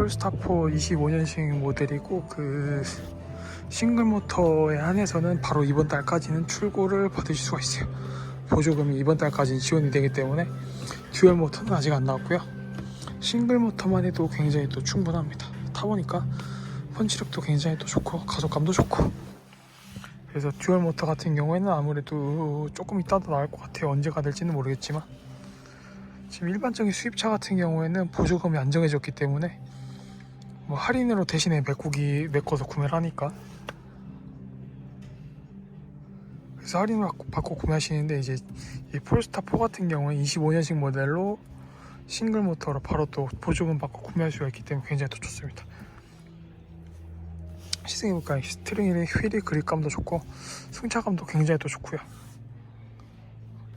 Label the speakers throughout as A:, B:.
A: 폴스타포 25년식 모델이고 그 싱글 모터에 한해서는 바로 이번 달까지는 출고를 받으실 수가 있어요. 보조금이 이번 달까지 지원이 되기 때문에 듀얼 모터는 아직 안 나왔고요. 싱글 모터만 해도 굉장히 또 충분합니다. 타보니까 펀치력도 굉장히 또 좋고 가속감도 좋고 그래서 듀얼 모터 같은 경우에는 아무래도 조금 이따도 나올 것 같아요. 언제가 될지는 모르겠지만 지금 일반적인 수입차 같은 경우에는 보조금이 안 정해졌기 때문에 뭐 할인으로 대신에 메꾸기 메꿔서 구매를 하니까 그래서 할인을 받고, 받고 구매하시는데 이제 이 폴스타 4 같은 경우에 25년식 모델로 싱글 모터로 바로 또 보조금 받고 구매할 수가 있기 때문에 굉장히 더 좋습니다. 시승해볼까요? 스트링이 휠이 그립감도 좋고 승차감도 굉장히 더 좋고요.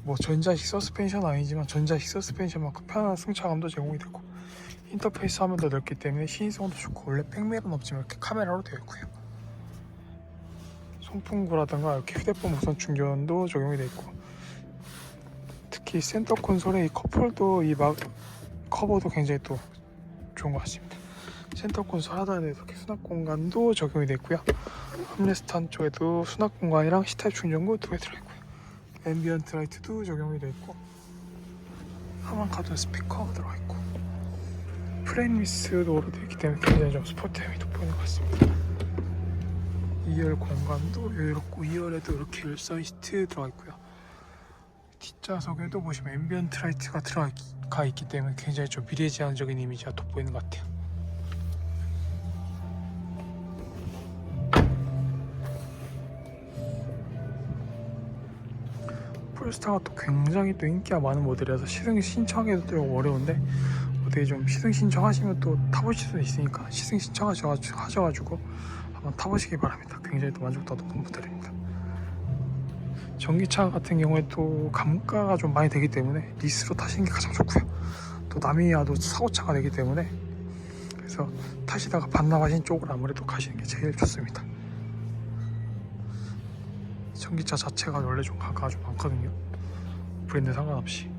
A: 뭐 전자식 서스펜션 아니지만 전자식 서스펜션만큼 편안한 승차감도 제공이 되고 인터페이스 화면도 넓기 때문에 시인성도 좋고 원래 백멜은 없지만 이렇게 카메라로 되어 있고요. 송풍구라든가 이렇게 휴대폰 무선 충전도 적용이 되어 있고 특히 센터 콘솔의 이 컵홀더 이막 커버도 굉장히 또 좋은 것 같습니다. 센터 콘솔 하단에 이렇게 수납 공간도 적용이 되어 있고요. 홈레스트 한쪽에도 수납 공간이랑 C타입 충전구 두 개 들어있고요. 앰비언트 라이트도 적용이 되어 있고 하만 카드 스피커가 들어가 있고 프레임리스 도어로 되어 있기 때문에 굉장히 좀 스포티함이 돋보이는 것 같습니다. 2열 공간도 여유롭고 2열에도 이렇게 열선 시트 들어가 있고요. 뒷좌석에도 보시면 앰비언트 라이트가 들어가 있기 때문에 굉장히 좀 미래지향적인 이미지가 돋보이는 것 같아요. 폴스타가 또 굉장히 또 인기가 많은 모델이라서 시승 신청하기도 좀 어려운데 어떻게 좀 시승 신청 하시면 또 타보실 수 있으니까 시승 신청 하셔가지고 한번 타보시기 바랍니다. 굉장히 또 만족도가 높은 모델입니다. 전기차 같은 경우에 또 감가가 좀 많이 되기 때문에 리스로 타시는 게 가장 좋고요. 또 남이야도 사고차가 되기 때문에 그래서 타시다가 반납하신 쪽으로 아무래도 가시는 게 제일 좋습니다. 전기차 자체가 원래 좀 가가 좀 많거든요. 브랜드 상관없이.